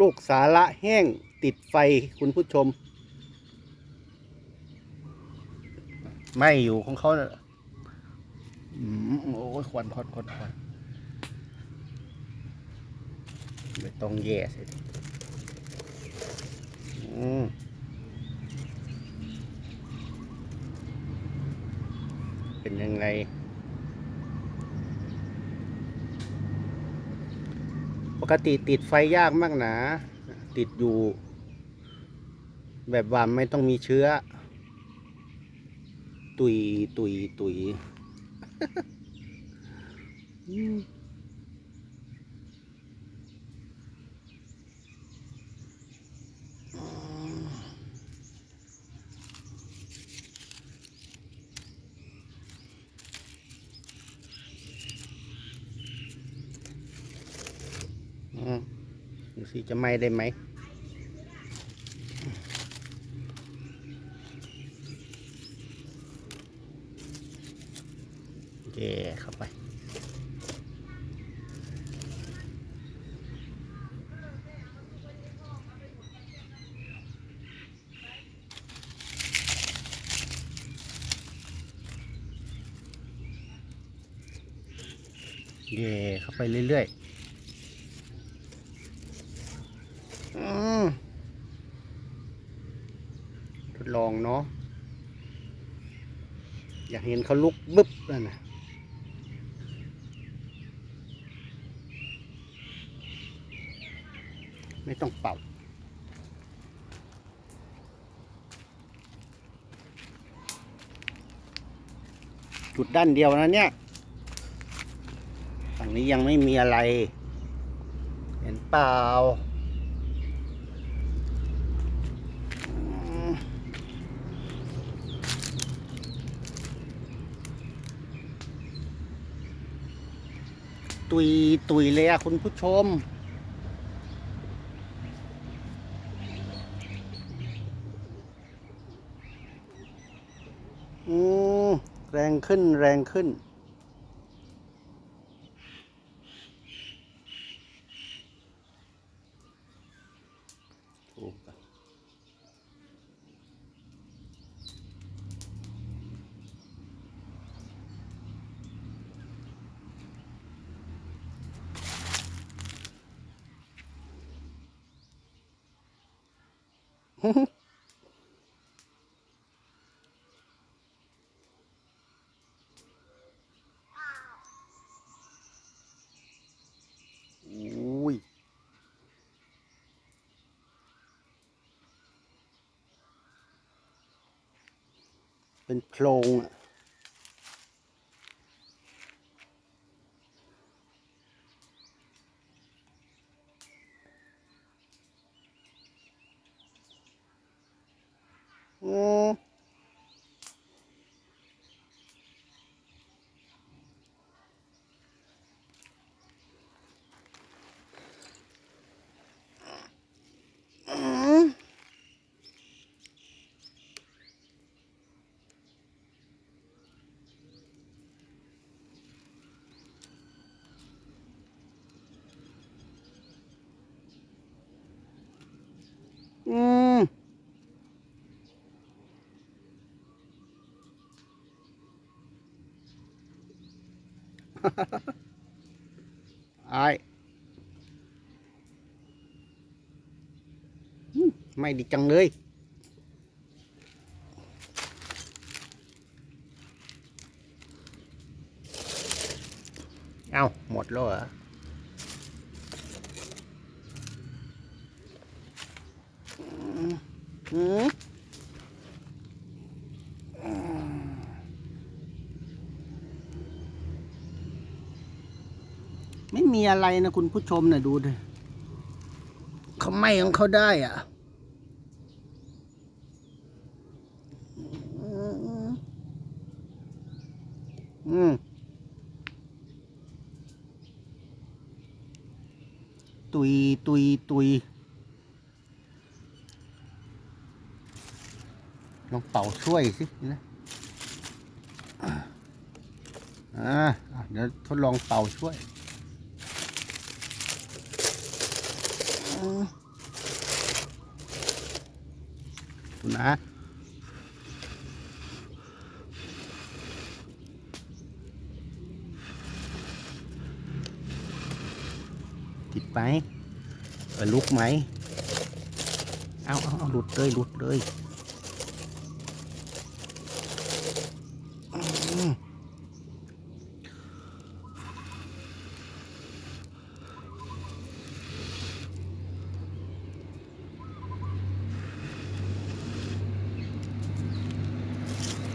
ลูกสาระแห้งติดไฟคุณผู้ชม ไม่อยู่ของเขาน่ะอืมโอ้ยควันควันควันควันไม่ต้องแย่สิอืมเป็นยังไง ปกติติดไฟยากมากหนา ติดอยู่ แบบว่าไม่ต้องมีเชื้อ ตุยตุยตุย ดูสิจะไหม้ได้ไหมเย่เข้าไปเย่เข้าไปเรื่อยๆอืมทดล องเนาะอยากเห็นเขาลุกบึ๊บนั่นนะไม่ต้องเป่าจุดด้านเดียวนะเนี่ย ฝั่งนี้ยังไม่มีอะไร เห็นเปล่าอืม ตุยตุยเลยอะคุณผู้ชม อืมแรงขึ้นแรงขึ้น อุ้ยเป็นโพรงอะ อืม อืม อืม ไอายอืมไม่ดีจังเลยเอาหมดแล้วเหรออืมอืมไม่มีอะไรนะคุณผู้ชมนะดูดิเขาไม่ของเขาได้อะอืมอืมตุยตุยตุยลองเป่าช่วยสินะอ่าอะเดี๋ยวทดลองเป่าช่วย นะติดไหมลุกไหม เอาเอาเอาหลุดเลยหลุดเลย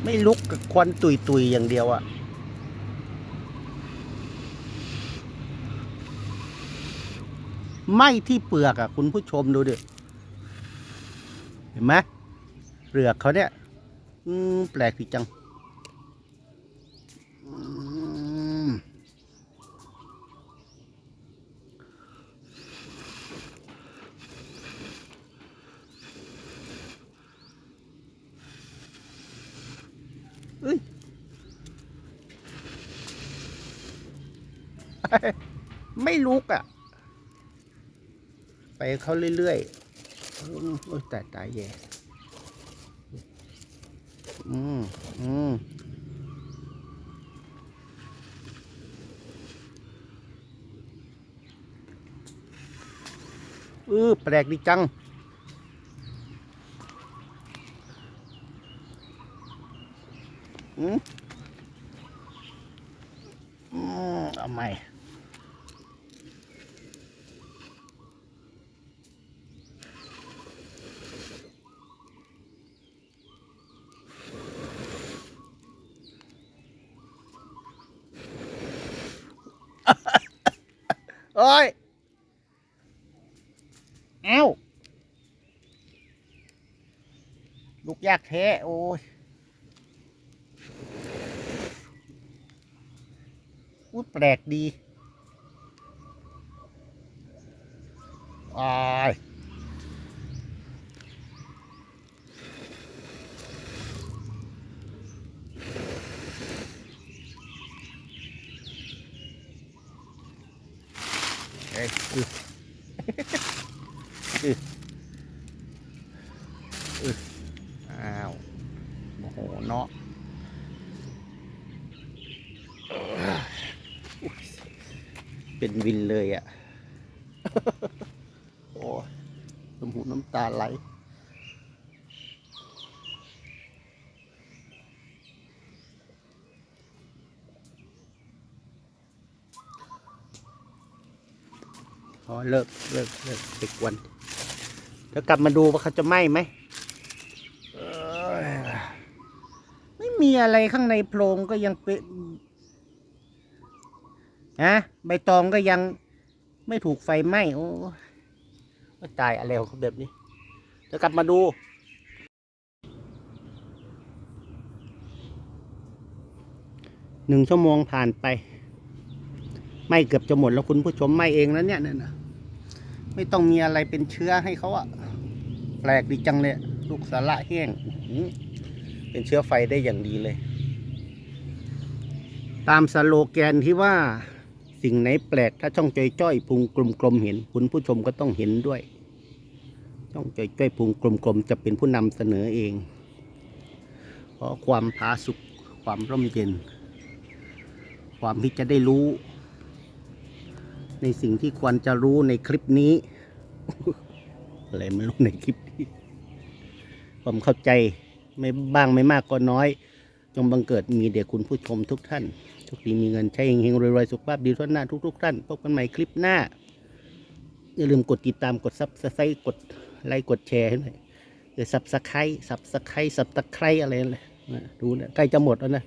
ไม่ลุกกับควันตุยตุยอย่างเดียวอะไหม่ที่เปลือกอะคุณผู้ชมดูดิ เห็นไหมเปลือกเขาเนี่ย อืม แปลกดีจัง เอ้ยไม่ลุกอะ ไปเขาเรื่อยๆโอ้ยตายตายแย่อืมอืมเออแปลกดีจัง อืมอืมเอาใหม่ เอ้ยเอ้าลูกยากแท้โอ้ยอุ้ยแปลกดีอ้าย เอ้ยอึอึอึอ้าวโอ้โหเนาะเป็นวินเลยอะ โอ้ยน้ำหูน้ำตาไหล พอเลิกเลิกเลิกเด็กวันเดี๋ยวกลับมาดูว่าเขาจะไหม้ไหมไม่มีอะไรข้างในโพรงก็ยังเป็นฮะใบตองก็ยังไม่ถูกไฟไหม้โอ้ตายอะไรของเขาแบบนี้เดี๋ยวกลับมาดูหนึ่งชั่วโมงผ่านไป ไม่เกือบจะหมดแล้วคุณผู้ชมไม่เองแล้วเนี่ยเนี่ยนะไม่ต้องมีอะไรเป็นเชื้อให้เขาอะแปลกดีจังเลยลูกสาระแห้งเป็นเชื้อไฟได้อย่างดีเลย ตามสโลแกนที่ว่าสิ่งไหนแปลกถ้าช่องจอยจ้อยๆพุงกลมๆเห็น คุณผู้ชมก็ต้องเห็นด้วย ช่องจอยจ้อยๆพุงกลมๆจะเป็นผู้นำเสนอเองเพราะความผาสุกความร่มเย็น ความที่จะได้รู้ ในสิ่งที่ควรจะรู้ในคลิปนี้ อะไรไม่รู้ในคลิปนี้ผมเข้าใจไม่บ้างไม่มากก็น้อย จงบังเกิดมีเด็กคุณผู้ชมทุกท่านทุกทีมีเงินใช้เฮงๆรวยๆ สุขภาพดีทั่วหน้าทุกๆท่านพบกันใหม่คลิปหน้า อย่าลืมกดติดตามกดซับสไครต์กดไลค์กดแชร์ให้หน่อยหรือซับสไครต์ซับสไครต์ซับตะไคร้อะไรนั่นแหละนะดูนะใกล้จะหมดแล้วนะ